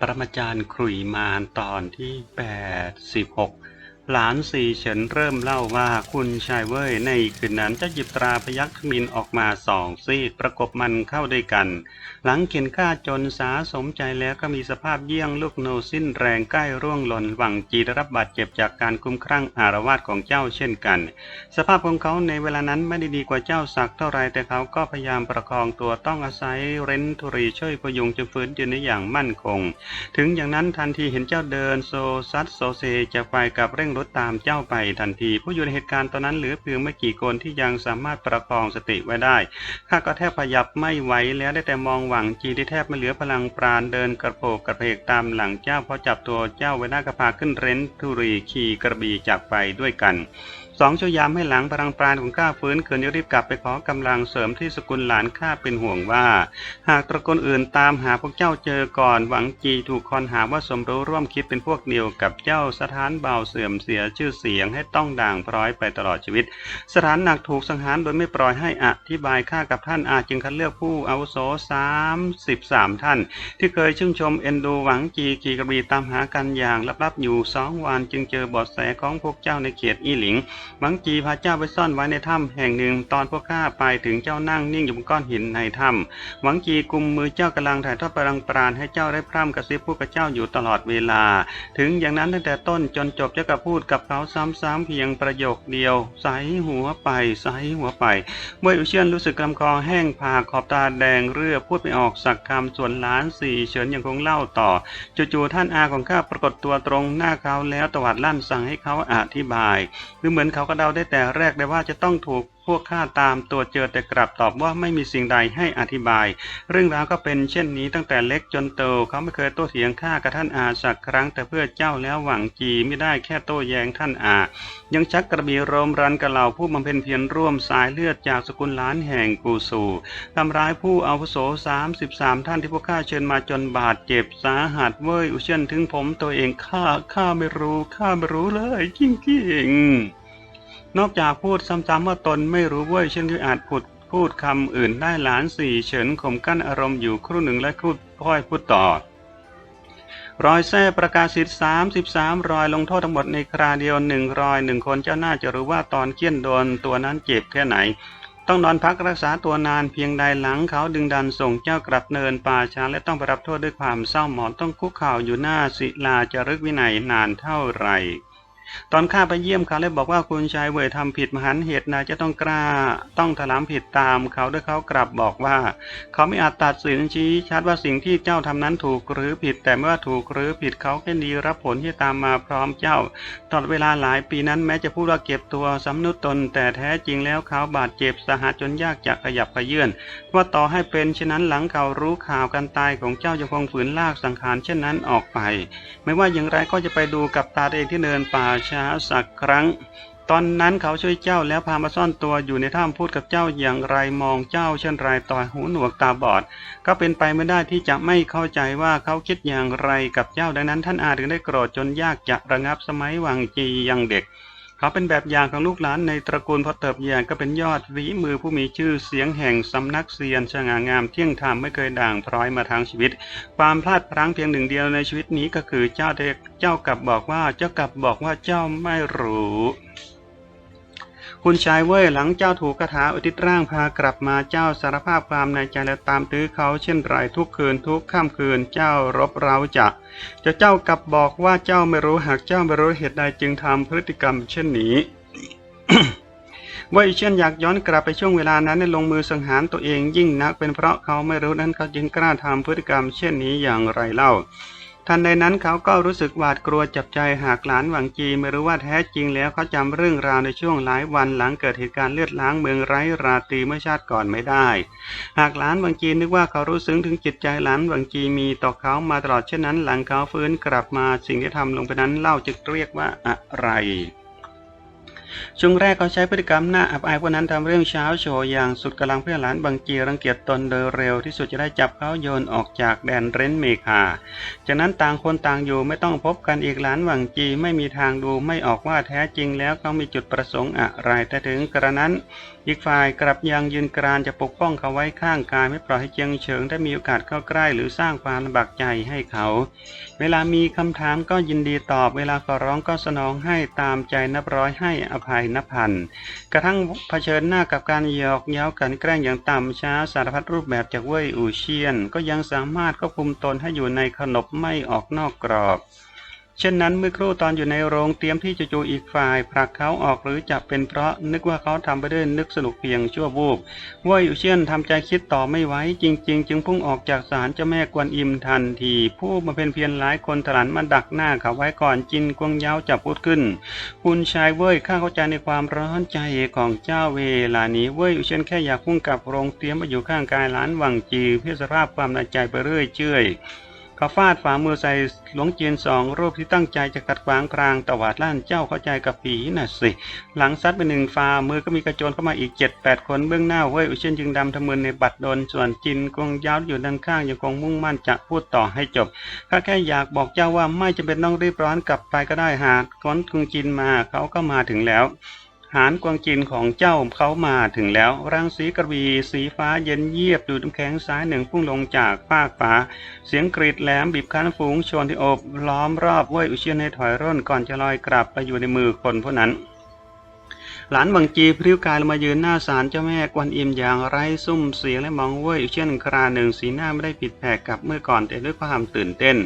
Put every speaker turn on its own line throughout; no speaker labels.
ปรมาจารย์ขลุ่ยมารตอนที่ 86 หลานสี่เฉินเริ่มเล่าว่าคุณชายเว่ยในคืนนั้นจะหยิบตราพยัคฆ์ขมินออกมาสองซีกประกบมันเข้าด้วยกัน หลังเข็นฆ่าจนสาสมใจแล้วก็มีสภาพเยี่ยงลูกโนสิ้นแรงใกล้ร่วงหล่นหวังจีได้รับบาดเจ็บจากการคุ้มครั่งอารวาสของเจ้าเช่นกัน สภาพของเขาในเวลานั้นไม่ได้ดีกว่าเจ้าสักเท่าไรแต่เขาก็พยายามประคองตัวต้องอาศัยเร้นธุรีช่วยพยุงจนฟื้นยืนได้อย่างมั่นคง ถึงอย่างนั้นทันทีเห็นเจ้าเดินโซซัดโซเซจะไปกับเร่งรถตามเจ้าไปทันที ผู้อยู่ในเหตุการณ์ตอนนั้นเหลือเพียงไม่กี่คนที่ยังสามารถประคองสติไว้ได้ข้าก็แทบพยับไม่ไหวแล้วได้แต่มองหวังจีที่แทบไม่เหลือพลังปราณเดินกระโปกกระเพกตามหลังเจ้าพอจับตัวเจ้าไว้หน้ากระพาขึ้นเร้นทุรีขี่กระบี่จากไปด้วยกัน สองชั่วยามให้หลังพลังปราณของข้าฟื้นคืนรีบกลับไปขอกำลังเสริมที่สกุลหลานข้าเป็นห่วงว่า หากตระกูลอื่นตามหาพวกเจ้าเจอก่อนหวังจีถูกคอนหาว่าสมรู้ร่วมคิดเป็นพวกเดียวกับเจ้าสถานเบาเสื่อมเสียชื่อเสียงให้ต้องด่างพร้อยไปตลอดชีวิต สถานหนักถูกสังหารโดยไม่ปล่อยให้อธิบายข้ากับท่านอาจจึงคัดเลือกผู้อาวุโสสามสิบสามท่าน ที่เคยชื่นชมเอ็นดูหวังจีขี่กระบี่ตามหากันอย่างลับๆอยู่สองวันจึงเจอบาะแสของพวกเจ้าในเขตอีหลิงหวังจีพาเจ้าไปซ่อนไว้ในถ้ำแห่งหนึ่งตอนพวกข้าไปถึงเจ้านั่งนิ่งอยู่บนก้อนหินในถ้ำหวังจีกุมมือเจ้ากำลังถ่ายทอดพลังปราณให้เจ้าได้พร่ำกระซิบพูดกับเจ้าอยู่ตลอดเวลา ถึงอย่างนั้นตั้งแต่ต้นจนจบเจ้าก็พูดกับเขาซ้ำๆเพียงประโยคเดียวใสหัวไปใสหัวไปเมื่ออุเชียนรู้สึกลำคอแห้งผากขอบตาแดงเรือพูดไม่ออกสักคำส่วนหลานสี่เฉินยังคงเล่าต่อจู่ๆท่านอาของข้าปรากฏตัวตรงหน้าเขาแล้วตวัดลั่นสั่งให้เขาอธิบายหรือเหมือนเขาาก็เดาได้แต่แรกได้ว่าจะต้องถูกพวกข้าตามตัวเจอแต่กลับตอบว่าไม่มีสิ่งใดให้อธิบาย เรื่องราวก็เป็นเช่นนี้ตั้งแต่เล็กจนโตเขาไม่เคยโต้เถียงข้ากับท่านอาสักครั้ง แต่เพื่อเจ้าแล้วหวังจีไม่ได้แค่โต้แย้งท่านอา ยังชักกระบี่โรมรันกับเหล่าผู้บำเพ็ญเพียรร่วมสายเลือดจากสกุลล้านแห่งกูสูทำร้ายผู้อาวุโส33ท่านที่พวกข้าเชิญมาจนบาดเจ็บสาหัสเว้ยอุเชนถึงผมตัวเองข้าข้าไม่รู้ข้าไม่รู้เลยจริงๆ นอกจากพูดซ้ำๆว่าตนไม่รู้เว้ยเช่นที่อาจพูดพูดคำอื่นได้หลานสี่เฉินข่มกั้นอารมณ์อยู่ครู่หนึ่งและพูดค่อยพูดต่อ รอยแท้ประกาศสิทธิ์สามสิบสามรอยลงโทษทั้งหมดในคราเดียวหนึ่งรอยหนึ่งคนเจ้าน่าจะรู้ว่าตอนเคี่ยนโดนตัวนั้นเจ็บแค่ไหน ต้องนอนพักรักษาตัวนานเพียงใดหลังเขาดึงดันส่งเจ้ากลับเนินป่าช้าและต้องไปรับโทษด้วยความเศร้าหมองต้องคุกเข่าอยู่หน้าศิลาจารึกวินัยนานเท่าไหร่ ตอนข้าไปเยี่ยมเขาและบอกว่าคุณชายเวยทำผิดมหันเหตุใดจะต้องกล้าต้องถลำผิดตามเขาด้วยเขากลับบอกว่า เขาไม่อาจตัดสินชี้ชัดว่าสิ่งที่เจ้าทำนั้นถูกหรือผิด แต่เมื่อถูกหรือผิดเขาแค่ดีรับผลที่ตามมาพร้อมเจ้า ตลอดเวลาหลายปีนั้นแม้จะพูดว่าเก็บตัวสำนึกตน แต่แท้จริงแล้วเขาบาดเจ็บสาหัสจนยากจะขยับขยื่นว่าต่อให้เป็นเช่นนั้นหลังเขารู้ข่าวการตายของเจ้ายังคงฝืนลากสังขารเช่นนั้นออกไป ไม่ว่าอย่างไรก็จะไปดูกับตาตัวเองที่เนินป่าช้าสักครั้ง ตอนนั้นเขาช่วยเจ้าแล้วพามาซ่อนตัวอยู่ในถ้ำพูดกับเจ้าอย่างไรมองเจ้าเช่นไรต่อหูหนวกตาบอด ก็เป็นไปไม่ได้ที่จะไม่เข้าใจว่าเขาคิดอย่างไรกับเจ้าดังนั้นท่านอาจถึงได้โกรธจนยากจะระงับสมัยวังจียังเด็ก เขาเป็นแบบอย่างของลูกหลานในตระกูลพอเติบใหญ่ก็เป็นยอดฝีมือผู้มีชื่อเสียงแห่งสำนักเซียนสง่างามเที่ยงธรรมไม่เคยด่างพร้อยมาทั้งชีวิต ความพลาดพลั้งเพียงหนึ่งเดียวในชีวิตนี้ก็คือเจ้าเด็กเจ้ากลับบอกว่าเจ้ากลับบอกว่าเจ้าไม่รู้ คุณชายเว่ยหลังเจ้าถูกคาถาอุทิศร่างพากลับมาเจ้าสารภาพความในใจและตามตื้อเขาเช่นไรทุกคืนทุกค่ำคืนเจ้ารบเร้าจะจะเจ้ากลับบอกว่าเจ้าไม่รู้หากเจ้าไม่รู้เหตุใดจึงทำพฤติกรรมเช่นนี้ว่าอีเช่นอยากย้อนกลับไปช่วงเวลานั้นได้ลงมือสังหารตัวเองยิ่งนักเป็นเพราะเขาไม่รู้นั้นเขาจึงกล้าทำพฤติกรรมเช่นนี้อย่างไรเล่า ทันใดนั้นเขาก็รู้สึกหวาดกลัวจับใจหากหลานหวังจีไม่รู้ว่าแท้จริงแล้วเขาจำเรื่องราวในช่วงหลายวันหลังเกิดเหตุการณ์เลือดล้างเมืองไร้ราตรีเมื่อชาติก่อนไม่ได้ หากหลานหวังจีนึกว่าเขารู้ซึ้งถึงจิตใจหลานหวังจีมีต่อเขามาตลอดเช่นนั้น หลังเขาฟื้นกลับมาสิ่งที่ทำลงไปนั้นเล่าจึกเรียกว่าอะไร ช่วงแรกเขาใช้พฤติกรรมหน้าอับอายพวกนั้นทำเรื่องเช้าโชว์อย่างสุดกำลังเพื่อหลานบางจีรังเกียจตนโดยเร็วที่สุดจะได้จับเขาโยนออกจากแดนเร้นเมคาจากนั้นต่างคนต่างอยู่ไม่ต้องพบกันอีกหลานหวังจีไม่มีทางดูไม่ออกว่าแท้จริงแล้วเขามีจุดประสงค์อะไรแต่ถึงกระนั้น อีกฝ่ายกลับยังยืนกรานจะปกป้องเขาไว้ข้างกาย ไม่ปล่อยให้เจียงเฉิงได้มีโอกาสเข้าใกล้หรือสร้างความลำบากใจให้เขา เวลามีคำถามก็ยินดีตอบ เวลาขอร้องก็สนองให้ตามใจนับร้อยให้อภัยนับพัน กระทั่งเผชิญหน้ากับการหยอกเย้ากันแกล้งอย่างต่ำช้าสารพัดรูปแบบจากเว่ยอู่เชียน ก็ยังสามารถควบคุมตนให้อยู่ในขนบไม่ออกนอกกรอบ เช่นนั้นเมื่อครู่ตอนอยู่ในโรงเตรียมที่จะจูอีกฝ่ายผลักเขาออกหรือจะเป็นเพราะนึกว่าเขาทำไปด้วยนึกสนุกเพียงชั่ววูบเว่ยอู่เชียนทำใจคิดต่อไม่ไหวจริง ๆ จึงพุ่งออกจากศาลเจ้าแม่กวนอิมทันที ผู้มาเป็นเพียงหลายคนถลันมาดักหน้าเขาไว้ก่อนจินกวงเย้าจะพูดขึ้น คุณชายเว่ยข้าเข้าใจในความร้อนใจของเจ้าเวลานี้เว่ยอู่เชียนแค่อยากพุ่งกลับโรงเตรียมมาอยู่ข้างกายหลานหวังจีเพื่อสภาพความในใจไปเรื่อยเจื่อย เขาฟาดฝ่ามือใส่หลวงเจียนสองรูปที่ตั้งใจจะกัดขวางพรางตวาดล้านเจ้าเข้าใจกับผีน่ะสิ หลังซัดไปหนึ่งฟามือก็มีกระโจนเข้ามาอีกเจ็ดแปดคนเบื้องหน้าเว้ยอุเชียนจึงดำทะมึนในบัดดลส่วนจินกงยาวอยู่ด้านข้างยังคงมุ่งมั่นจะพูดต่อให้จบข้าแค่อยากบอกเจ้าว่าไม่จำเป็นต้องรีบร้อนกลับไปก็ได้หากก้อนกรุงจินมาเขาก็มาถึงแล้ว หานกวางจินของเจ้าเขามาถึงแล้ว รังสีกระบีสีฟ้าเย็นเยียบดูดน้ำแข็งซ้ายหนึ่งพุ่งลงจากฟากฟ้า เสียงกรีดแหลมบีบคั้นฝูงชนที่โอบล้อมรอบเว้ยอุเชียนให้ถอยร่นก่อนจะลอยกลับไปอยู่ในมือคนผู้นั้นหลานบังจีพริ้วกายลงมายืนหน้าศาลเจ้าแม่กวนอิมอย่างไร้ซุ่มเสียงและมองเว้ยอุเชียนคราหนึ่งสีหน้าไม่ได้ผิดแผกกับเมื่อก่อนแต่ด้วยความตื่นเต้น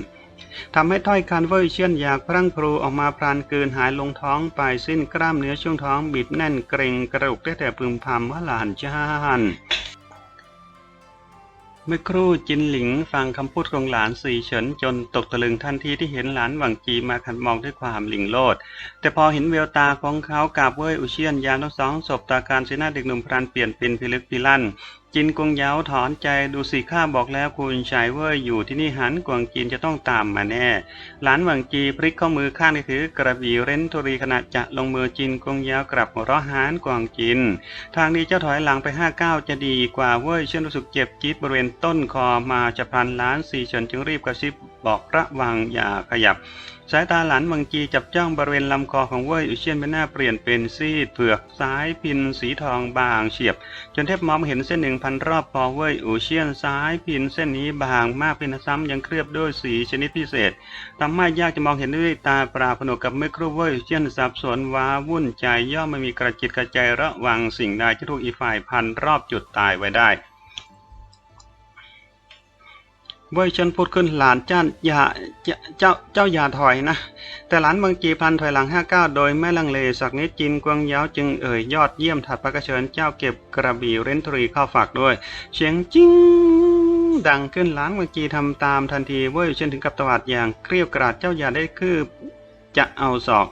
ทำให้ถ้อยคันเว่ยเชียนอยากพรั่งพรูออกมาพรานเกินหายลงท้องไปสิ้นกล้ามเนื้อช่วงท้องบีบแน่นเกร็งกระดูกได้แต่พึมพำว่าหลานจ้านเมื่อครู่จินหลิงฟังคำพูดของหลานสีเฉินจนตกตะลึงทันทีที่เห็นหลานหวังจีมาขันมองด้วยความหลิงโลด แต่พอเห็นแววตาของเขากับเว่ยอุเชียนยามทั้งสองศบตาการสีหน้าเด็กหนุ่มพรานเปลี่ยนเป็นพิลึกพิลั่น จินกวงเย้าถอนใจดูสิข้าบอกแล้วคุณชายเว่ยอยู่ที่นี่หันกวงจินจะต้องตามมาแน่ หลานหวังจีพลิกข้อมือข้างที่ถือกระบี่เร้นธุรีขณะจะลงมือจินกวงเย้ากลับหัวเราะหานกวงจินทางนี้เจ้าถอยหลังไปห้าก้าจะดีกว่าเว้ยเช่นรู้สึกเจ็บจี๊ดบริเวณต้นคอมาจะพันล้านสี่เฉินจึงรีบกระซิบบอกระวังอย่าขยับ สายตาหลานวังจีจับจ้องบริเวณลำคอของเว่ยอุเชียนเป็นหน้าเปลี่ยนเป็นซีดเผือกซ้ายพินสีทองบางเฉียบ จนแทบมองเห็นเส้นหนึ่งพันรอบคอเว่ยอุเชียนซ้ายพินเส้นนี้บางมากเป็นซ้ำยังเคลือบด้วยสีชนิดพิเศษทำให้ยากจะมองเห็นด้วยตาปล่าผนวกกับเมื่อครู่เว่ยอุเชียนสับสนว้าวุ่นใจย่อมไม่มีกระจิตกระใจระวังสิ่งใดที่ถูกอีฝ่ายพันรอบจุดตายไว้ได้ เว้ยฉันพูดขึ้นหลานจ้านอย่าเจ้าเจ้าอย่าถอยนะ แต่หลานบางจีพันถอยหลังห้าเก้าโดยไม่ลังเลสักนิดจินกวางเย้าจึงเอ่ยยอดเยี่ยมถัดพระกเชิญเจ้าเก็บกระบี่เรนทรีเข้าฝากด้วย เสียงจิ้งดังขึ้นหลานบางจีทำตามทันทีเว้ยเช่นถึงกับตวาดอย่างเกรียวกราดเจ้าอย่าได้คืบจะเอาศอก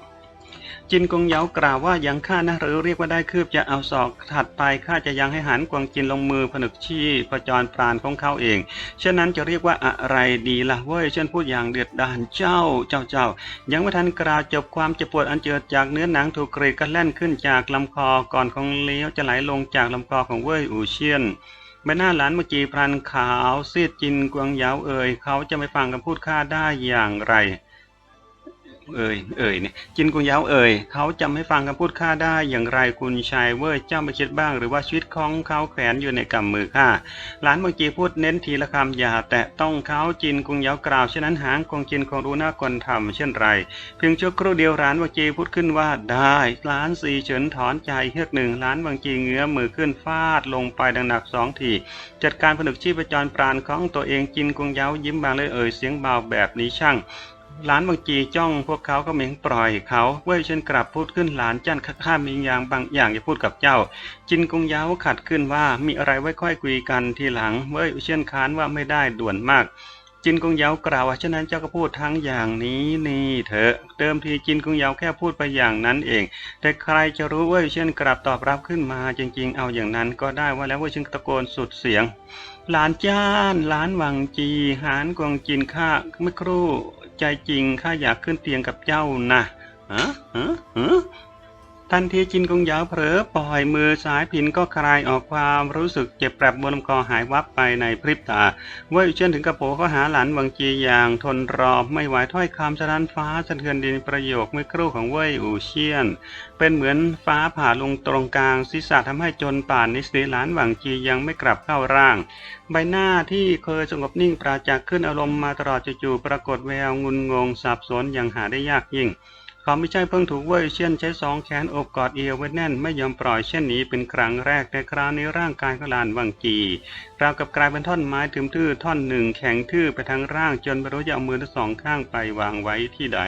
จินกงเยากล่าวว่ายังข้านะหรือเรียกว่าได้คืบจะเอาศอกถัดไปข้าจะยังให้หันกวางจินลงมือผนึกชี้ประจรปราณของเขาเองเช่นนั้นจะเรียกว่าอะไรดีละ่ะเว้ยเช่นพูดอย่างเดือดดาลเจ้าเจ้าเจ้ายังไม่ทันกล่าวจบความเจ็บปวดอันเจิดจากเนื้อหนังถูกกรีดก็แล่นขึ้นจากลำคอก่อนของเลี้ยวจะไหลลงจากลำคอของเว้ยอูเชียนใบหน้าหลานเมื่อกี้พลันขาวซีดจินกวางเยาเอ่ยเขาจะไม่ฟังคำพูดข้าได้อย่างไร เอ่ยเอ่ยเนี่ยจินกุงเยาเอ่ยเขาจะไม่ฟังคำพูดข้าได้อย่างไรคุณชายเว่ยเจ้าไม่คิดบ้าง หรือว่าชีวิตของเขาแขวนอยู่ในกำมือข้าหลานเมื่อกี้พูดเน้นทีละคำอย่าแตะต้องเขาจินกุงเยากล่าวเช่นนั้นหางกงจินคงรู้หน้าควรทำเช่นไร เพียงชั่วครู่เดียวหลานวังจีพูดขึ้นว่าได้หลานสีเฉินถอนใจเฮือกหนึ่งหลานวังจีเงื้อมือขึ้นฟาดลงไปดังหนักสองทีจัดการผนึกชีพจรปราณของตัวเองจินกุงเยายิ้มบางเลยเอ่ยเสียงเบาแบบนี้ช่าง หลานบางจีจ้องพวกเขาก็เหม่งปล่อยเขาเว้ยเช่นกลับพูดขึ้นหลานจันข้ามีอย่างบางอย่างจะพูดกับเจ้า จินกงเย้าขัดขึ้นว่ามีอะไรไว้ค่อยคุยกันทีหลังเว้ยเช่นค้านว่าไม่ได้ด่วนมากจินกงเยาวกล่าวว่าฉะนั้นเจ้าก็พูดทั้งอย่างนี้นี่เถอะเดิมทีจินกงเยาวแค่พูดไปอย่างนั้นเอง แต่ใครจะรู้เว้ยเช่นกลับตอบรับขึ้นมาจริงๆ เอาอย่างนั้นก็ได้ว่าแล้วเว้ยเช่นตะโกนสุดเสียง หลานจ้านหลานหวังจี หานกวงจินข้าเมื่อครู่ ใจจริงข้าอยากขึ้นเตียงกับเจ้านะฮะฮะฮะ ทันทีจินกงยาเผลอปล่อยมือสายผินก็คลายออกความรู้สึกเจ็บแปรบบนลำคอหายวับไปในพริบตาเว่ยเช่นถึงกระโปงเขาหาหลานวังจีอย่างทนรอไม่ไหวถ้อยคำสะท้านฟ้าสะเทือนดินประโยคเมื่อครู่ของเว่ยอูเชียน เป็นเหมือนฟ้าผ่าลงตรงกลางศีรษะทำให้จนป่านนิสิหลานหวังจียังไม่กลับเข้าร่าง ใบหน้าที่เคยสงบนิ่งปราจากขึ้นอารมณ์มาตลอดจู่ๆปรากฏแววงุนงงสับสนอย่างหาได้ยากยิ่ง เขาไม่ใช่เพิ่งถูกเว่ยเชียนใช้สองแขนโอบกอดเอวไว้แน่นไม่ยอมปล่อยเช่นนี้เป็นครั้งแรกแต่คราวนี้ร่างกายของลานวังกีราวกับกลายเป็นท่อนไม้ถึมทื่อท่อนหนึ่งแข็งทื่อไปทั้งร่างจนไม่รู้จะเอามือทั้งสองข้างไปวางไว้ที่ใด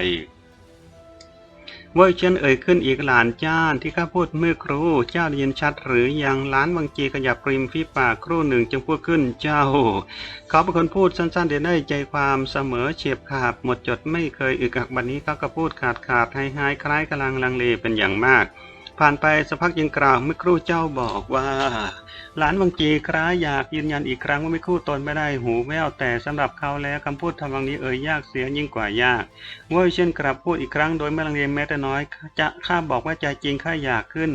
เว่ยเชียนเอ่ยขึ้นอีกหลานจ้านที่ข้าพูดเมื่อครู่เจ้าได้ยินชัดหรือยังหลานวังจีขยับปริมฝีปากครู่หนึ่งจึงพูดขึ้นเจ้า เขาเป็นคนพูดสั้นๆเดี๋ยวได้ใจความเสมอเฉียบขาดหมดจดไม่เคยอึกอักบันนี้เขาก็พูดขาดขาดหายหายคล้ายกำลังลังเลเป็นอย่างมาก ผ่านไปสักพักยังกล่าวเมื่อครู่เจ้าบอกว่า หลานวังจีคร้าอยากยืนยันอีกครั้งว่าไม่ครู่ตนไม่ได้หูแววแต่สำหรับเขาแล้วคำพูดทำนองนี้เอ่ยยากเสียยิ่งกว่ายากเว่ยเช่นกลับพูดอีกครั้งโดยไม่ลังเลแม้แต่น้อย จะข้าบอกว่าใจจริงข้าอยากขึ้น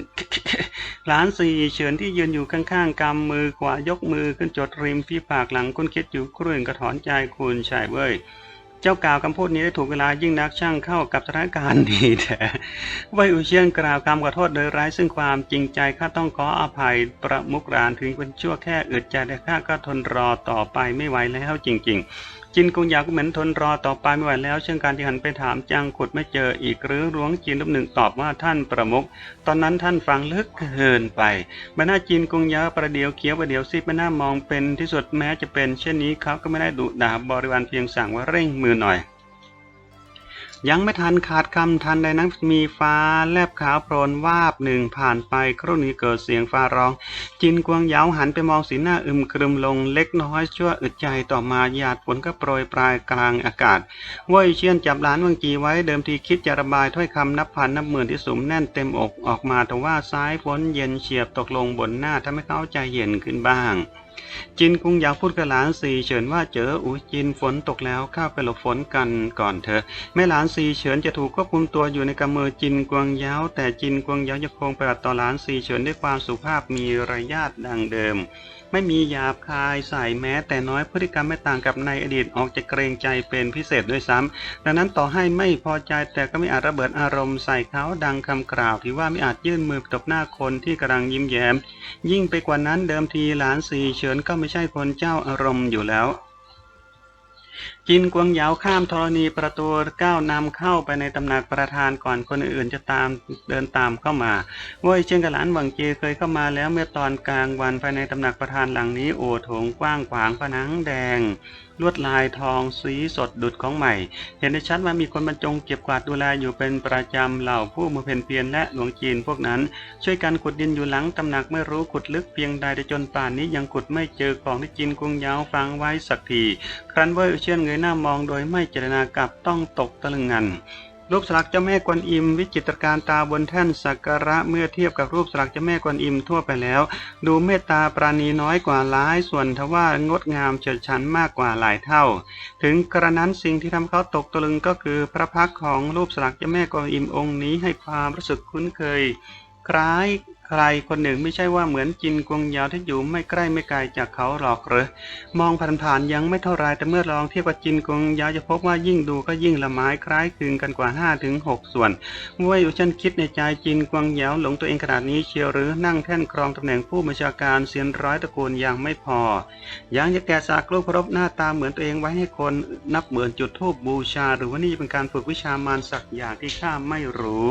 หลานสี่เฉินที่ยืนอยู่ข้างๆกำมือขวายกมือขึ้นจดริมฝีปากหลังคุณคิดอยู่ครู่นกระถอนใจคุณชายเว้ย จ้ากล่าวคำพูดนี้ได้ถูกเวลายิ่งนักช่างเข้ากับสถานการณ์ดีแต่ไวอุเชียนกล่าวคำขอโทษโดยไร้ซึ่งความจริงใจข้าต้องขออภัยประมุกรานถึงคนชั่วแค่อึดใจแต่ข้าก็ทนรอต่อไปไม่ไหวแล้วจริง ๆ จินกงยาก็เหมือนทนรอต่อไปไม่ไหวแล้ว เช่นการที่หันไปถามจังขุดไม่เจออีกหรือหลวงจีนรูปหนึ่งตอบว่าท่านประมุกตอนนั้นท่านฟังลึกเกินไปใบหน้าจีนกงยาประเดี๋ยวเขียวประเดี๋ยวซีดใบหน้ามองเป็นที่สุดแม้จะเป็น เช่นนี้เขาก็ไม่ได้ดุด่าบริวารเพียงสั่งว่าเร่งมือหน่อย ยังไม่ทันขาดคำทันใดนั้นมีฟ้าแลบขาวโพลนวาบหนึ่งผ่านไปครู่นี้เกิดเสียงฟ้าร้อง จินกวงเหยาวหันไปมองสีหน้าอึมครึมลงเล็กน้อยชั่วอึดใจต่อมาหยาดฝนก็โปรยปลายกลางอากาศเว่ยเชียนจับหลานวังจีไว้เดิมทีคิดจะระบายถ้อยคำนับพันนับหมื่นที่สุมแน่นเต็มอกออกมาแต่ว่าซ้ายฝนเย็นเฉียบตกลงบนหน้าทำให้เขาใจเย็นขึ้นบ้าง จินกุงอยากพูดกับหลานสีเฉินว่าเจออูจินฝนตกแล้วข้าไปหลบฝนกันก่อนเถอะแม่หลานซีเฉินจะถูกควบคุมตัวอยู่ในกำมือจินกวงยาวแต่จินกวงเย้ายังคงปฏิบัติต่อหลานซีเฉินด้วยความสุภาพมีระยาทดังเดิม ไม่มีหยาบคายใส่แม้ แต่น้อยพฤติกรรมไม่ต่างกับในอดีตออกจะเกรงใจเป็นพิเศษด้วยซ้ำดังนั้นต่อให้ไม่พอใจแต่ก็ไม่อาจระเบิดอารมณ์ใส่เขาดังคำกล่าว ที่ว่าไม่อาจยื่นมือตบหน้าคนที่กำลังยิ้มแย้ม ยิ่งไปกว่านั้นเดิมทีหลานสี่เฉินก็ไม่ใช่คนเจ้าอารมณ์อยู่แล้ว จินกวางเหยาวข้ามธรณีประตูก้าวนำเข้าไปในตำหนักประธานก่อนคนอื่นจะตามเดินตามเข้ามาเว่ยเชียงกับหลานหวังเจเคยเข้ามาแล้วเมื่อตอนกลางวันภายในตำหนักประธานหลังนี้โอโถงกว้างขวางผนังแดง ลวดลายทองสีสดดุดของใหม่ เห็นได้ชัดว่ามีคนบรรจงเก็บกวาดดูแลอยู่เป็นประจำเหล่าผู้มือเพนเพียนและหลวงจีนพวกนั้น ช่วยกันขุดดินอยู่หลังตำหนักไม่รู้ขุดลึกเพียงใดแต่จนป่านนี้ยังขุดไม่เจอของที่จีนกรุงยาวฟังไว้สักที ครั้นเว่ยเชียนเงยหน้ามองโดยไม่เจตนากับต้องตกตะลึงงัน รูปสลักเจ้าแม่กวนอิม วิจิตรการตาบนแท่นสักการะเมื่อเทียบกับรูปสลักเจ้าแม่กวนอิมทั่วไปแล้ว ดูเมตตาปราณีน้อยกว่าหลายส่วนทว่างดงามเฉิดฉันมากกว่าหลายเท่า ถึงกระนั้นสิ่งที่ทำเขาตกตะลึงก็คือพระพักของรูปสลักเจ้าแม่กวนอิมองค์นี้ให้ความรู้สึกคุ้นเคย คล้าย ใครคนหนึ่งไม่ใช่ว่าเหมือนจินกวงยาวที่อยู่ไม่ใกล้ไม่ไกลจากเขาหรอกหรือมองผ่านๆยังไม่เท่าไรแต่เมื่อลองเทียบกับจินกวงยาวจะพบว่ายิ่งดูก็ยิ่งละไม้คล้ายคลึงกันกว่า5ถึง6ส่วนเว้ยอุชันคิดในใจจินกวงยาวหลงตัวเองขนาดนี้เชียวหรือนั่งแท่นครองตำแหน่งผู้บัญชาการเซียนร้อยตระกูลยังไม่พอ ยังจะแกะสลักรูปเคารพหน้าตาเหมือนตัวเองไว้ให้คนนับเหมือนจุดธูปบูชา หรือว่านี่เป็นการฝึกวิชามารสักอย่างที่ข้าไม่รู้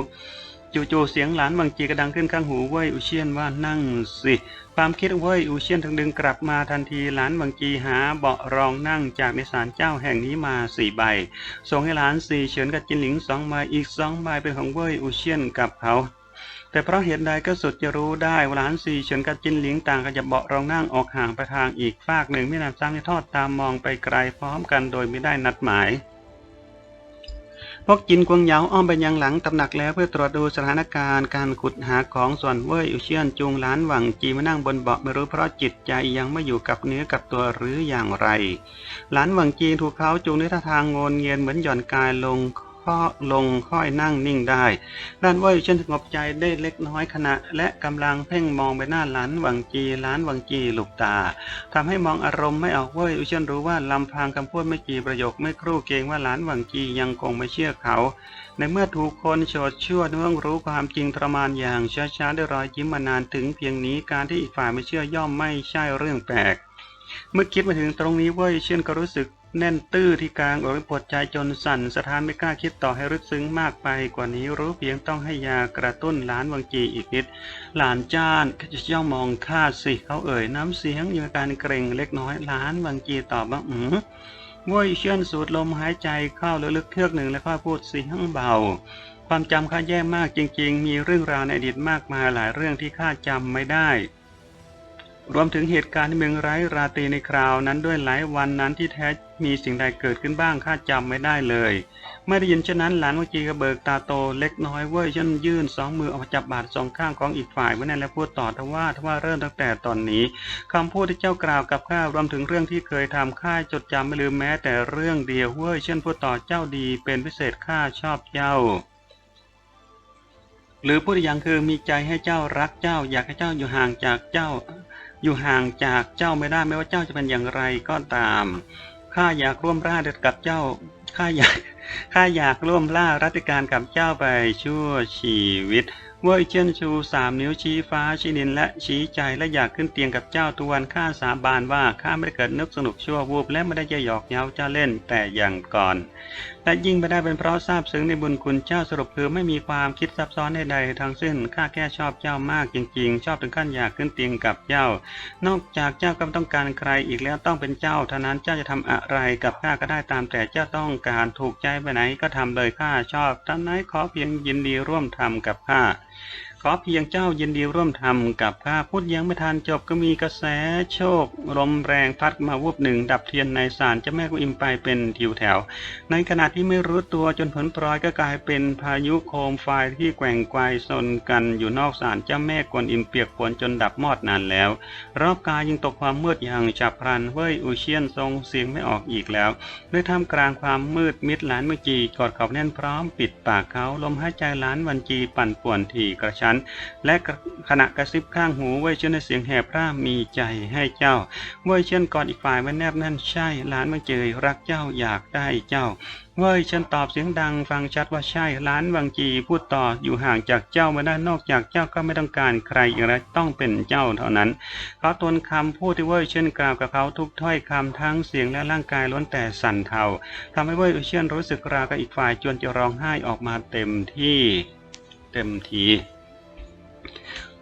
จู่ๆเสียงหลานบางจีกระดังขึ้นข้างหูเว่ยอุเชียนว่านั่งสิ ความคิดเว่ยอุเชียนถึงดึงกลับมาทันทีหลานบางจีหาเบาะรองนั่งจากในศาลเจ้าแห่งนี้มาสี่ใบ ส่งให้หลานสี่เฉินกับจินหลิงสองใบอีกสองใบเป็นของเว่ยอุเชียนกับเขาแต่เพราะเหตุใดก็สุดจะรู้ได้ว่าหลานสี่เฉินกับจินหลิงต่างก็จะเบาะรองนั่งออกห่างไปทางอีกฝากหนึ่งไม่นานซ้ำจะทอดตามมองไปไกลพร้อมกันโดยไม่ได้นัดหมาย พวกจินกวงเหยาอ้อมไปยังหลังตำหนักแล้วเพื่อตรวจดูสถานการณ์การขุดหาของส่วนเว่ยอุเชียนจูงหลานหวังจีมานั่งบนเบาะไม่รู้เพราะจิตใจยังไม่อยู่กับเนื้อกับตัวหรืออย่างไร หลานหวังจีถูกเขาจูงด้วยท่าทางโงนเงียนเหมือนหย่อนกายลงค ข้อลงค่อยนั่งนิ่งได้ด้านว่ยเช่นสงบใจได้เล็กน้อยขณะ และกำลังเพ่งมองไปหน้าหลานวังจีหลานวังจีหลุบตาทำให้มองอารมณ์ไม่ออกว่ยเช่นรู้ว่าลำพังคำพูดไม่กี่ประโยคไม่ครู่เกรงว่าหลานวังจียังคงไม่เชื่อเขาในเมื่อถูกคนโฉดชั่วเนื่องรู้ความจริงทรมานอย่างช้าๆด้วยรอยยิ้มมานานถึงเพียงนี้การที่อีกฝ่ายไม่เชื่อย่อมไม่ใช่เรื่องแปลก เมื่อคิดมาถึงตรงนี้เว้ยเช่นก็รู้สึก แน่นตื้อที่กลางอกและปวดใจจนสั่นสะท้านไม่กล้าคิดต่อให้รึกซึ้งมากไปกว่านี้รู้เพียงต้องให้ยากระตุ้นหลานวังจีอีกนิด หลานจ้านก็จะย่องมองข้าสิเขาเอ่ยน้ำเสียงอยู่การเกรงเล็กน้อยหลานวังจีตอบว่าอืมว้ยเชื่อนสูดลมหายใจเข้าลึกๆเทือกหนึ่งแล้วก็พูดเสียงเบาความจำข้าแย่มากจริง ๆ มีเรื่องราวในอดีตมากมายหลายเรื่องที่ข้าจำไม่ได้ รวมถึงเหตุการณ์ที่เมืองไร้ราตรีในคราวนั้นด้วยหลายวันนั้นที่แท้มีสิ่งใดเกิดขึ้นบ้างข้าจำไม่ได้เลยไม่ได้ยินเช่นนั้นหลานวจีกระเบิกตาโตเล็กน้อยเว้ยฉันยื่นสองมือออกมาจับบาดสองข้างของอีกฝ่ายไว้แน่นและพูดต่อทว่าทว่าเริ่มตั้งแต่ตอนนี้คำพูดที่เจ้ากล่าวกับข้ารวมถึงเรื่องที่เคยทำข้าจดจำไม่ลืมแม้แต่เรื่องเดียวเว้ยเช่นพูดต่อเจ้าดีเป็นพิเศษข้าชอบเจ้าหรือพูดอย่างคือมีใจให้เจ้ารักเจ้า อยากให้เจ้าอยู่ห่างจากเจ้า อยู่ห่างจากเจ้าไม่ได้ไม่ว่าเจ้าจะเป็นอย่างไรก็ตาม ข้าอยากร่วมราชกับเจ้า ข้าอยาก ข้าอยากร่วมล่ารัติการกับเจ้าไปชั่วชีวิตเว่ยเชียนชูสามนิ้วชี้ฟ้าชี้ดินและชี้ใจและอยากขึ้นเตียงกับเจ้าทุกวันข้าสาบานว่าข้าไม่ได้เกิดนึกสนุกชั่ววูบและไม่ได้จะหยอกเย้าเจ้าเล่นแต่อย่างก่อน และยิ่งไปได้เป็นเพราะทราบซึ้งในบุญคุณเจ้าสรุปคือไม่มีความคิดซับซ้อนใดๆทั้งสิ้นข้าแค่ชอบเจ้ามากจริง ๆ ชอบถึงขั้นอยากขึ้นเตียงกับเจ้า นอกจากเจ้าก็ต้องการใครอีกแล้วต้องเป็นเจ้าเท่านั้นเจ้าจะทำอะไรกับข้าก็ได้ตามแต่เจ้าต้องการถูกใจไปไหนก็ทำเลยข้าชอบท่านไหนขอเพียงยินดีร่วมทำกับข้า ขอเพียงเจ้ายินดีร่วมทำกับข้าพูดยังไม่ทันจบก็มีกระแสโชคลมแรงพัดมาวูบหนึ่ง ดับเทียนในศาลเจ้าแม่กุอิมไปเป็นทิวแถว ในขณะที่ไม่รู้ตัวจนผลปลอยก็กลายเป็นพายุโคมไฟที่แกว่งไกวสนกันอยู่นอกศาลเจ้าแม่กวนอิมเปียกฝนจนดับมอดนานแล้ว รอบกายยังตกความมืดอย่างฉับพลันเว้ยอุเชียนทรงเสียงไม่ออกอีกแล้วด้วยท่ามกลางความมืดมิดหลานเมื่อจีกอดเขาแน่นพร้อมปิดปากเขาลมหายใจหลานวันจีปั่นป่วนถี่กระชัน และขณะกระซิบข้างหูเว่ยเช่นในเสียงแหบพร่ามีใจให้เจ้าเว่ยเช่นกอดอีกฝ่ายไว้แนบแน่นใช่หลานมาเจยรักเจ้าอยากได้เจ้าเว่ยเช่นตอบเสียงดังฟังชัดว่าใช่หลานวังจีพูดต่ออยู่ห่างจากเจ้าไม่ได้นอกจากเจ้าก็ไม่ต้องการใครอีกแล้วต้องเป็นเจ้าเท่านั้นเขาทวนคำพูดที่เว่ยเช่นกล่าวกับเขาทุกถ้อยคำทั้งเสียงและร่างกายล้วนแต่สั่นเทาทำให้เว่ยเช่นรู้สึกราวกับอีกฝ่ายจนจะร้องไห้ออกมาเต็มที่ เต็มที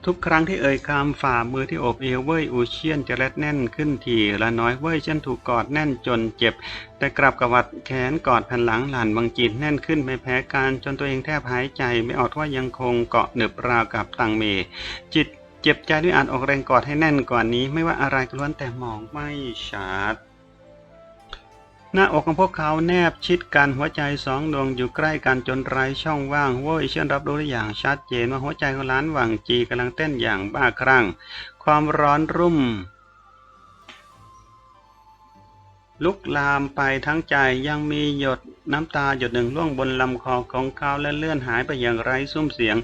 ทุกครั้งที่เอ่ยคำฝ่ามือที่โอบเอวเว่ยอูเชียนจะเล็ดแน่นขึ้นทีละน้อยเว่ยเช่นถูกกอดแน่นจนเจ็บ แต่กลับกวัดแขนกอดแผ่นหลังหลานบางจีนแน่นขึ้นไม่แพ้กันจนตัวเองแทบหายใจไม่ออกว่ายังคงเกาะหนึบราวกับตังเม จิตเจ็บใจด้วยอาจออกแรงกอดให้แน่นกว่านี้ ไม่ว่าอะไรก็ล้วนแต่มองไม่ชัด หน้าอกของพวกเขาแนบชิดกันหัวใจสองดวงอยู่ใกล้กันจนไร้ช่องว่างโว้ยเชื่อรับรู้ได้อย่างชัดเจนว่าหัวใจของล้านหวังจีกำลังเต้นอย่างบ้าคลั่ง ความร้อนรุ่ม ลุกลามไปทั้งใจยังมีหยดน้ำตาหยดหนึ่งล่วงบนลำคอของเขาและเลื่อนหายไปอย่างไร้ซุ้มเสียง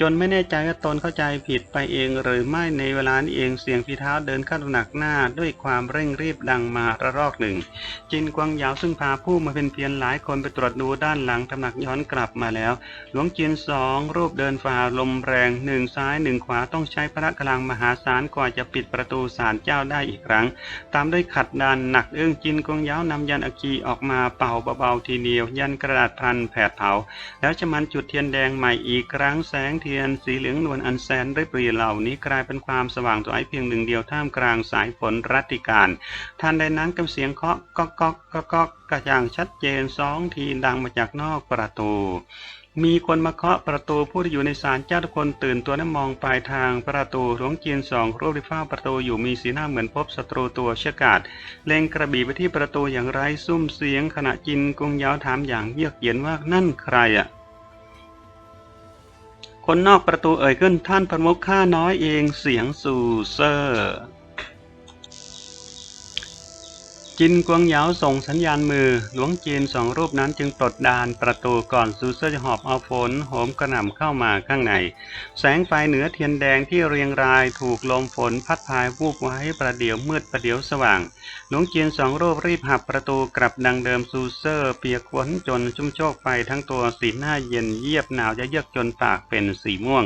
จนไม่แน่ใจว่าตนเข้าใจผิดไปเองหรือไม่ในเวลานี้เองเสียงฝีเท้าเดินเข้าตำหนักหน้าด้วยความเร่งรีบดังมาระลอกหนึ่ง จินกวางยาวซึ่งพาผู้มาเป็นเพียรหลายคนไปตรวจดูด้านหลังตำหนักย้อนกลับมาแล้ว หลวงจินสองรูปเดินฝ่าลมแรงหนึ่งซ้ายหนึ่งขวาต้องใช้พระกำลังมหาศาลกว่าจะปิดประตูศาลเจ้าได้อีกครั้ง ตามด้วยขัดดันหนักอึ้งจินกวางยาวนำยันอากีออกมาเป่าเบาๆทีเดียว ยันกระดาษพันแผดเผา แล้วจะมันจุดเทียนแดงใหม่อีกครั้งแสงเทียนสีเหลืองนวลอันแสนริบหรี่เหล่านี้กลายเป็นความสว่างตัวไอ้เพียงหนึ่งเดียวท่ามกลางสายฝนรัติการทันใดนั้นกับเสียงเคาะก๊อกก๊อกก๊อกก๊อกกระจ่างชัดเจนสองทีดังมาจากนอกประตู มีคนมาเคาะประตูผู้ที่อยู่ในศาลเจ้าทุกคนตื่นตัวและมองไปทางประตูหลวงจีนสองรูปที่เฝ้าประตูอยู่มีสีหน้าเหมือนพบศัตรูตัวเชกาดเล็งกระบี่ไปที่ประตูอย่างไร้ซุ้มเสียงขณะจินกงยาวถามอย่างเยือกเย็นว่านั่นใครอะ คนนอกประตูเอ่ยขึ้นท่านพระมุขข้าน้อยเองเสียงสู่เซอร์ จินกวงเหยาส่งสัญญาณมือ หลวงจีนสองรูปนั้นจึงปลดดานประตูก่อนซูเซอร์จะหอบเอาฝนโหมกระหน่ำเข้ามาข้างใน แสงไฟเหนือเทียนแดงที่เรียงรายถูกลมฝนพัดพายวูบไว้ประเดี๋ยวมืดประเดี๋ยวสว่าง หลวงจีนสองรูปรีบหับประตูกลับดังเดิมซูเซอร์ เปียกฝนจนชุ่มโชกไปทั้งตัวสีหน้าเย็นเยียบหนาวจะเยือกจนปากเป็นสีม่วง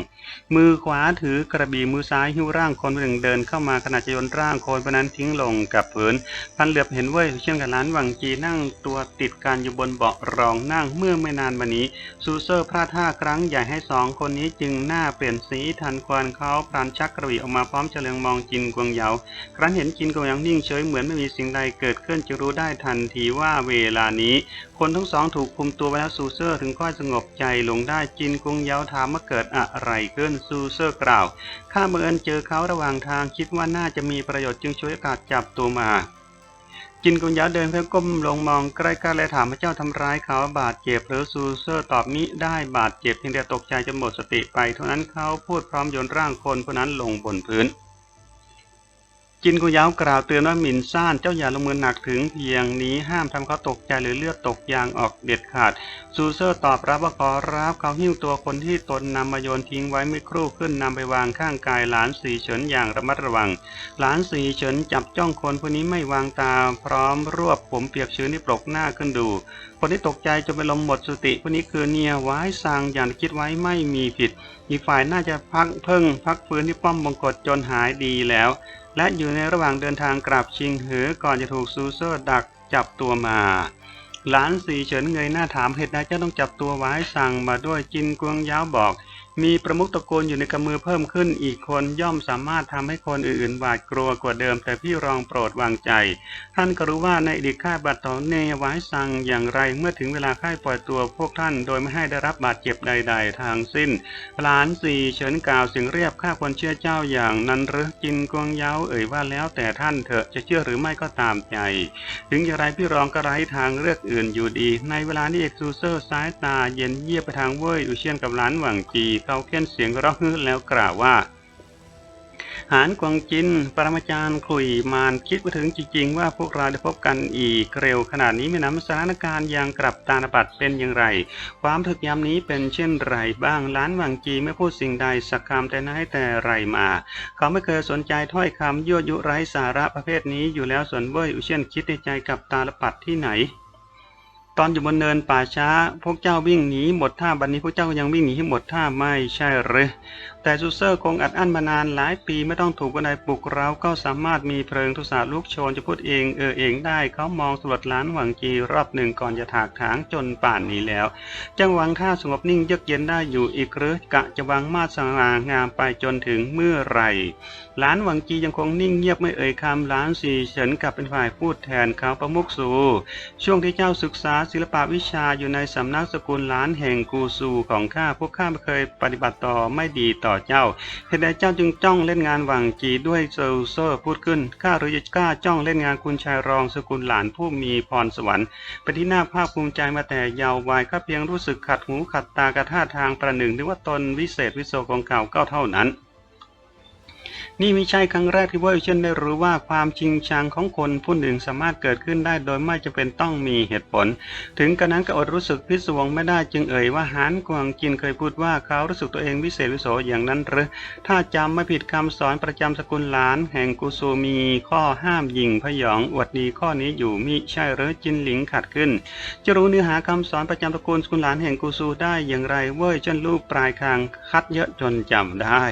มือขวาถือกระบี่มือซ้ายหิ้วร่างคนคนหนึ่งเดินเข้ามาขณะจะโยนร่างคนคนนั้นทิ้งลงกับพื้นพันเหลือบเห็นเว้ยเช่นกับร้านหวังจีนั่งตัวติดกันอยู่บนเบาะรองนั่งเมื่อไม่นานมานี้ ซูเซอร์พลาดท่าครั้งใหญ่ให้สองคนนี้จึงหน้าเปลี่ยนสีทันควันเขาพรานชักกระบี่ออกมาพร้อมเฉลียงมองจินกวงเหยาครั้นเห็นจินกวงเหยานิ่งเฉยเหมือนไม่มีสิ่งใดเกิดขึ้นจะรู้ได้ทันทีว่าเวลานี้ คนทั้งสองถูกคุมตัวไว้แล้วซูเซอร์ถึงค่อยสงบใจลงได้จินกวงเหยาถามว่าเกิดอะไรขึ้นซูเซอร์กล่าวข้าบังเอิญเจอเขาระหว่างทางคิดว่าน่าจะมีประโยชน์จึงช่วยโอกาสจับตัวมา จินกุญยาเดินเพื่อก้มลงมองใกล้ๆและถามพระเจ้าทำร้ายเขาบาดเจ็บหรือซูเซอร์ตอบมิได้บาดเจ็บเพียงแต่ตกใจจนหมดสติไปเท่านั้นเขาพูดพร้อมโยนร่างคนผู้นั้นลงบนพื้น จินกุยาวกล่าวเตือนว่าหมินซ่านเจ้าอย่าลงมือหนักถึงเพียงนี้ห้ามทำเขาตกใจหรือเลือดตกยางออกเด็ดขาด ซูเซอร์ตอบรับว่าขอรับเขาหิ้วตัวคนที่ตนนำมาโยนทิ้งไว้ไม่ครู่ขึ้นนำไปวางข้างกายหลานสีเฉินอย่างระมัดระวัง หลานสีเฉินจับจ้องคนผู้นี้ไม่วางตา พร้อมรวบผมเปียกชื้นที่ปลกหน้าขึ้นดู คนที่ตกใจจนเป็นลมหมดสติผู้นี้คือเนียไว้ซางอย่างคิดไว้ไม่มีผิดอีกฝ่ายน่าจะพักเพิ่งพักฟื้นที่ป้อมบงกฎจนหายดีแล้วและอยู่ในระหว่างเดินทางกลับชิงเหอก่อนจะถูกซูเซอร์ดักจับตัวมา หลานสีเฉินเงยหน้าถามเหตุใดเจ้าต้องจับตัวไว้สั่งมาด้วยจินกวงย้าวบอก มีประมุขตระกูลอยู่ในกำมือเพิ่มขึ้นอีกคนย่อมสามารถทำให้คนอื่นๆหวาดกลัวกว่าเดิม แต่พี่รองโปรดวางใจ ท่านก็รู้ว่าในอดีตข้าบัตรต่อเนไว้สั่งอย่างไรเมื่อถึงเวลาค่ายปล่อยตัวพวกท่าน โดยไม่ให้ได้รับบาดเจ็บใด ๆ ทางสิ้น หลานสี่เฉินกล่าวเสียงเรียบข้าควรเชื่อเจ้าอย่างนั้นหรือจินกวงเย้าเอ่ยว่าแล้วแต่ท่านเถอะจะเชื่อหรือไม่ก็ตามใจ ถึงอย่างไรพี่รองก็ไร้ทางเลือกอื่นอยู่ดี ในเวลานี้เอกซูเซอร์สายตาเย็นเยียบไปทางเว่ยอุเชียนกับหลานหวังจีเขาเค้นเสียงร้องฮือแล้วกล่าวว่า หานกวางจิน ปรมาจารย์ขลุยมานคิดมาถึงจริง ๆ ว่าพวกเราได้พบกันอีกเร็วขนาดนี้ไม่นำสถานการณ์ย่างกลับตาลปัดเป็นอย่างไร ความถึกยามนี้เป็นเช่นไรบ้างล้านวังจีไม่พูดสิ่งใดสักคำแต่ไหนแต่ไรมา เขาไม่เคยสนใจถ้อยคำยั่วยุไร้สาระประเภทนี้อยู่แล้วส่วนเว่ยอุเชียนคิดในใจกับตาลปัดที่ไหน ตอนอยู่บนเนินป่าช้า พวกเจ้าวิ่งหนีหมดท่าบัดนนี้พวกเจ้ายังวิ่งหนีให้หมดท่าไม่ใช่หรือ แต่ซูเซอร์คงอัดอั้นมานานหลายปีไม่ต้องถูกคนใดปลุกเราก็สามารถมีเพลิงทุสาลุกโชนจะพูดเองเออเองได้เขามองสำรวจล้านหวังจีรอบหนึ่งก่อนจะถากถางจนป่านนี้แล้ว จังหวังท่าสงบนิ่งเยือกเย็นได้อยู่อีกหรือกะจะวางมาสง่างามไปจนถึงเมื่อไหร่หลานหวังจียังคงนิ่งเงียบไม่เอ่ยคำหลานสีเฉินกลับเป็นฝ่ายพูดแทนเขาประมุกสูช่วงที่เจ้าศึกษาศิลปวิชาอยู่ในสำนักสกุลหลานแห่งกูซูของข้าพวกข้าไม่เคยปฏิบัติต่อไม่ดีต่อเจ้าเหตุใดเจ้าจึงจ้องเล่นงานหวังจีด้วยเซลเซอร์พูดขึ้นข้าหรือจะกล้าจ้องเล่นงานคุณชายรองสกุลหลานผู้มีพรสวรรค์เป็นที่น่าภาคภูมิใจมาแต่เยาว์วัยข้าเพียงรู้สึกขัดหูขัดตากระท่าทางประหนึ่งนึกว่าตนวิเศษวิโสของเก่าก็เท่านั้น นี่ไม่ใช่ครั้งแรกที่เว่าเช่นได้รู้ว่าความจริงชังของคนผู้หนึ่งสามารถเกิดขึ้นได้โดยไม่จำเป็นต้องมีเหตุผล ถึงกระนั้นก็อดรู้สึกพิศวงไม่ได้จึงเอ่ยว่าหานกวางจินเคยพูดว่าเขารู้สึกตัวเองวิเศษวิโสอย่างนั้นหรือถ้าจำไม่ผิดคำสอนประจำสกุลหลาน แห่งกุซูมีข้อห้ามยิงพยองอวดดีข้อนี้อยู่มิใช่หรือจินหลิงขัดขึ้น จะรู้เนื้อหาคำสอนประจำตระกูลสกุลหลานแห่งกุซูได้อย่างไรเว้ยจนลูกปลายคางคัดเยอะจนจำได้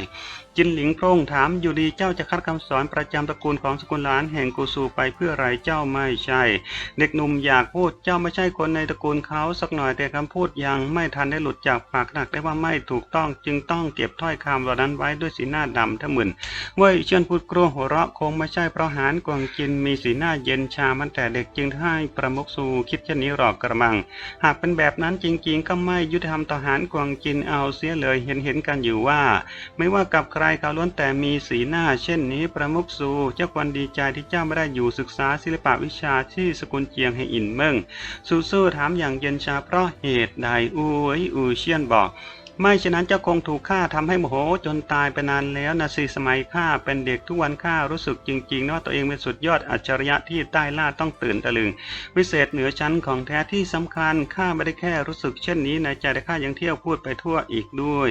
จินหลิงโพร่งถามอยู่ดีเจ้าจะคัดคำสอนประจำตระกูลของสกุลหลานแห่งกูซูไปเพื่ออะไรเจ้าไม่ใช่ เด็กหนุ่มอยากพูดเจ้าไม่ใช่คนในตระกูลเขาสักหน่อยแต่คำพูดยังไม่ทันได้หลุดจากปากหนักได้ว่าไม่ถูกต้องจึงต้องเก็บถ้อยคำเหล่านั้นไว้ด้วยสีหน้าดำทะมึนเว่ยเชิญพูดกลัวหัวเราะคงไม่ใช่เพราะหานกวางจินมีสีหน้าเย็นชามันแต่เด็กจึงให้ประมุกซูคิดเช่นนี้หรอกกระมัง หากเป็นแบบนั้นจริง ๆ ก็ไม่ยุติธรรมต่อหานกวางจินเอาเสียเลยเห็นเห็นกันอยู่ว่า ไม่ว่ากับใครเขาล้วนแต่มีสีหน้า เช่นนี้ประมุกซูเจ้าควรดีใจที่เจ้าไม่ได้อยู่ศึกษาศิลปะวิชาที่สกุลเจียงให้อินเมิงซูซูถามอย่างเย็นชาเพราะเหตุใดอูเอ๋ยอูเชียนบอก ไม่ฉะนั้นเจ้าคงถูกฆ่าทำให้โมโหจนตายไปนานแล้วนะสิสมัยข้าเป็นเด็กทุกวันข้ารู้สึกจริงๆนะว่าตัวเองเป็นสุดยอดอัจฉริยะที่ใต้ล่าต้องตื่นตะลึง วิเศษเหนือชั้นของแท้ที่สำคัญข้าไม่ได้แค่รู้สึกเช่นนี้ในใจแต่ข้ายังเที่ยวพูดไปทั่วอีกด้วย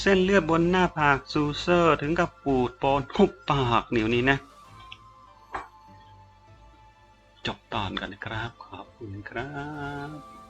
เส้นเลือดบนหน้าผากซูเซอร์ถึงกับปูดปนหุบปากเหนิ้วนี้นะ จบตอนกันนะครับ ขอบคุณครับ